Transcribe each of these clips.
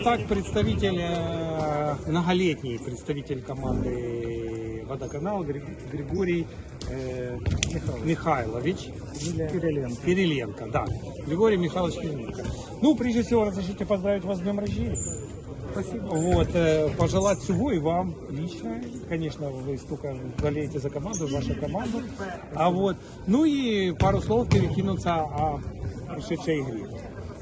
Итак, представитель, э, многолетний представитель команды «Водоканал» Гри- Григорий э, Михайлович Кириленко. Кириленко, да. Григорий Михайлович Кириленко. Ну, прежде всего, разрешите поздравить вас с днем рождения. Спасибо. Вот, э, пожелать всего и вам лично. Конечно, вы столько болеете за команду, ваша команда. А вот, ну и пару слов перекинуться о прошедшей игре.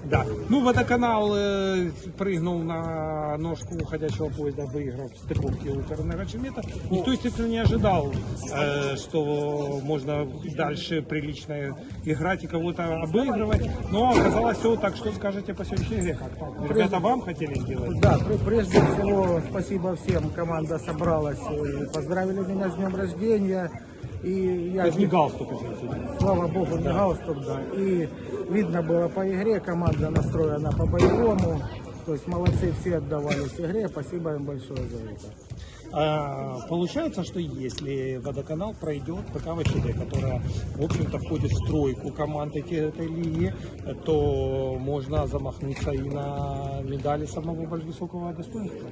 Да. Ну, водоканал э, прыгнул на ножку уходящего поезда, выиграв в стыковке у Энергочемета. Никто, естественно, не ожидал, э, что можно дальше прилично играть и кого-то обыгрывать. Но оказалось все так, что скажете по сегодняшней игре. Как так? Ребята вам хотели сделать? Да, пр- прежде всего, спасибо всем. Команда собралась, э, поздравили меня с днем рождения. И я, Это не галстук, извините. слава богу, не галстук, да. И видно было по игре, команда настроена по-боевому. То есть молодцы все отдавались игре. Спасибо им большое за это. А, получается, что если водоканал пройдет ПК ВЧД, которая, в общем-то, входит в тройку команд этой лиги, то можно замахнуться и на медали самого высокого достоинства.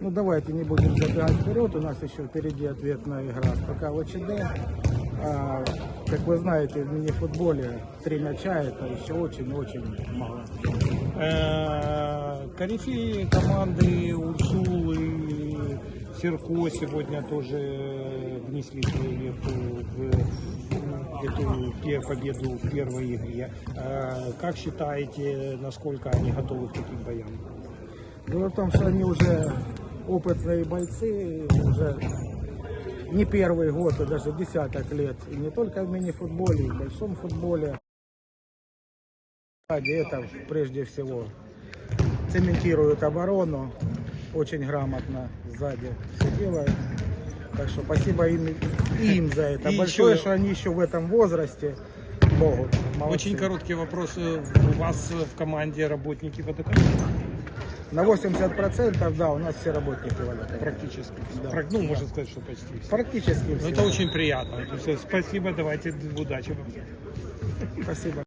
Ну давайте не будем забегать вперед, у нас еще впереди ответная игра с ПК ВЧД. А, как вы знаете, в мини-футболе три мяча это еще очень-очень мало. Э, Корифеи команды Урсул и Серко сегодня тоже внесли свою лепту в эту победу в первой игре. Э, Как считаете, насколько они готовы к таким боям? Дело в том, что они уже опытные бойцы, уже не первый год, а даже десяток лет. И не только в мини-футболе, и в большом футболе. Это прежде всего цементируют оборону, очень грамотно сзади все делают. Так что спасибо им, им за это И большое, еще- что они еще в этом возрасте могут. Молодцы. Очень короткий вопрос. Э, У вас в команде работники водоканала? На 80% да, у нас все работники валят. Практически. Да. Прак- Ну, можно сказать, что почти все. Практически Ну, все. это очень приятно. То есть, Спасибо, давайте удачи вам. Спасибо.